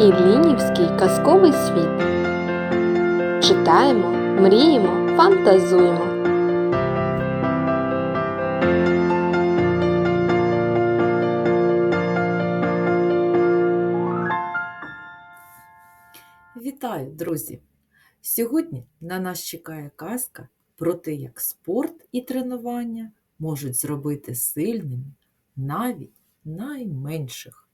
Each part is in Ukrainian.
Іллінівський казковий світ. Читаємо, мріємо, фантазуємо. Вітаю, друзі! Сьогодні на нас чекає казка про те, як спорт і тренування можуть зробити сильними навіть найменших.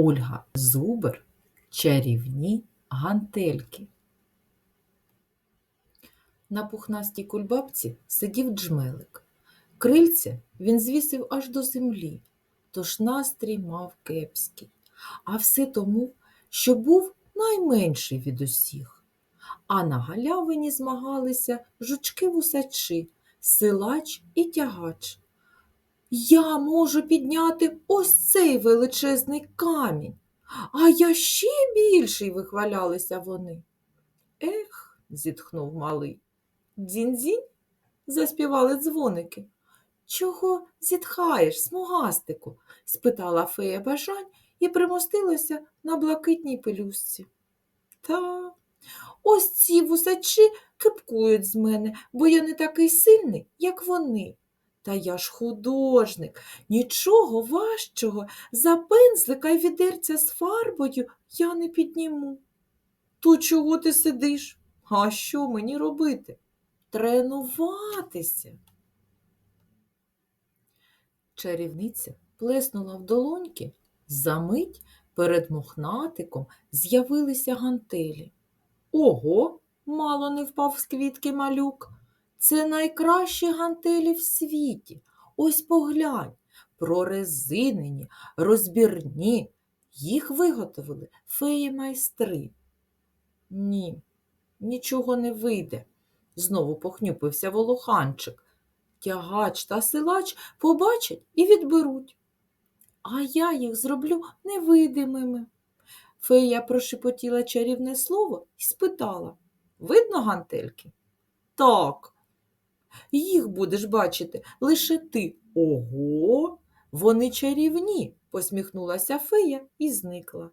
Ольга Зубер Чарівні гантельки. На пухнастій кульбабці сидів джмелик. Крильця він звісив аж до землі, тож настрій мав кепський. А все тому, що був найменший від усіх. А на галявині змагалися жучки-вусачі, силач і тягач. Я можу підняти ось цей величезний камінь, а я ще більший, вихвалялися вони. Ех, зітхнув малий. Дзінь-дзінь, заспівали дзвоники. Чого зітхаєш, смугастику? спитала фея бажань і примостилася на блакитній пелюстці. Та ось ці вусачі кипкують з мене, бо я не такий сильний, як вони. Та я ж художник, нічого важчого за пензлика й відерця з фарбою я не підніму. То чого ти сидиш? А що мені робити? Тренуватися. Чарівниця плеснула в долоньки, замить перед мохнатиком з'явилися гантелі. Ого, мало не впав з квітки малюк. Це найкращі гантелі в світі. Ось поглянь, прорезинені, розбірні. Їх виготовили феї-майстри. Ні, нічого не вийде, знову похнюпився волоханчик. Тягач та силач побачать і відберуть. А я їх зроблю невидимими. Фея прошепотіла чарівне слово і спитала Видно гантельки? Так. Їх будеш бачити лише ти. Ого, вони чарівні, посміхнулася фея і зникла.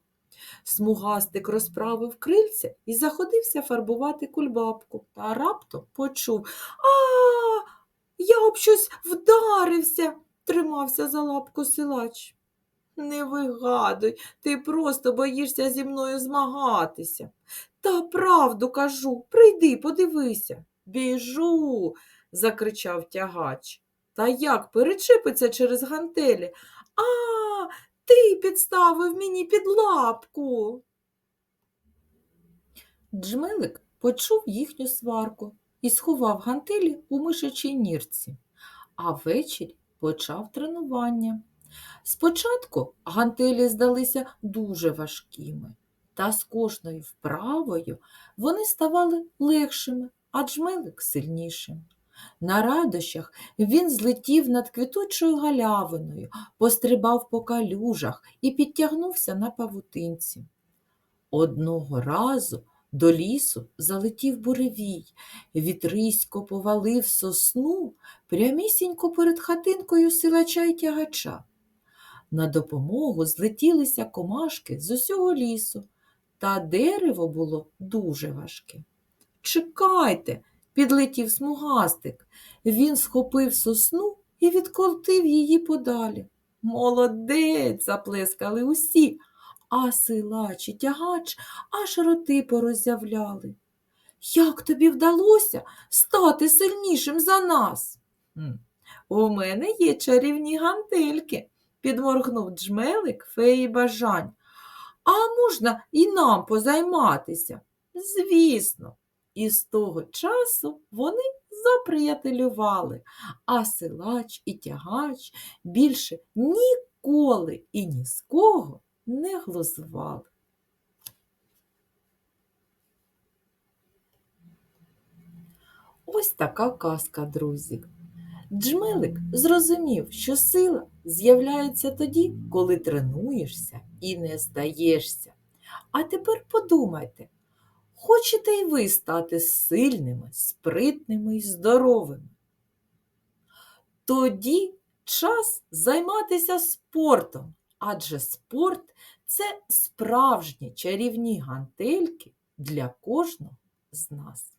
Смугастик розправив крильця і заходився фарбувати кульбабку, та раптом почув А, я об щось вдарився, тримався за лапку силач. Не вигадуй, ти просто боїшся зі мною змагатися. Та правду кажу, прийди, подивися. Біжу, закричав тягач. Та як перечепиться через гантелі? А, ти підставив мені під лапку. Джмелик почув їхню сварку і сховав гантелі у мишачій нірці, а ввечері почав тренування. Спочатку гантелі здалися дуже важкими, та з кожною вправою вони ставали легшими, а джмелик сильнішим. На радощах він злетів над квітучою галявиною, пострибав по калюжах і підтягнувся на павутинці. Одного разу до лісу залетів буревій, вітрисько повалив сосну прямісінько перед хатинкою силача й тягача. На допомогу злетілися комашки з усього лісу, та дерево було дуже важке. Чекайте, підлетів смугастик. Він схопив сосну і відколотив її подалі. Молодець, заплескали усі, а силач і тягач аж роти пороззявляли. Як тобі вдалося стати сильнішим за нас? У мене є чарівні гантельки, підморгнув джмелик феї бажань. А можна і нам позайматися? Звісно. І з того часу вони заприятелювали, а силач і тягач більше ніколи і ні з кого не глузували. Ось така казка, друзі. Джмелик зрозумів, що сила з'являється тоді, коли тренуєшся і не здаєшся. А тепер подумайте, хочете й ви стати сильними, спритними і здоровими? Тоді час займатися спортом, адже спорт це справжні чарівні гантельки для кожного з нас.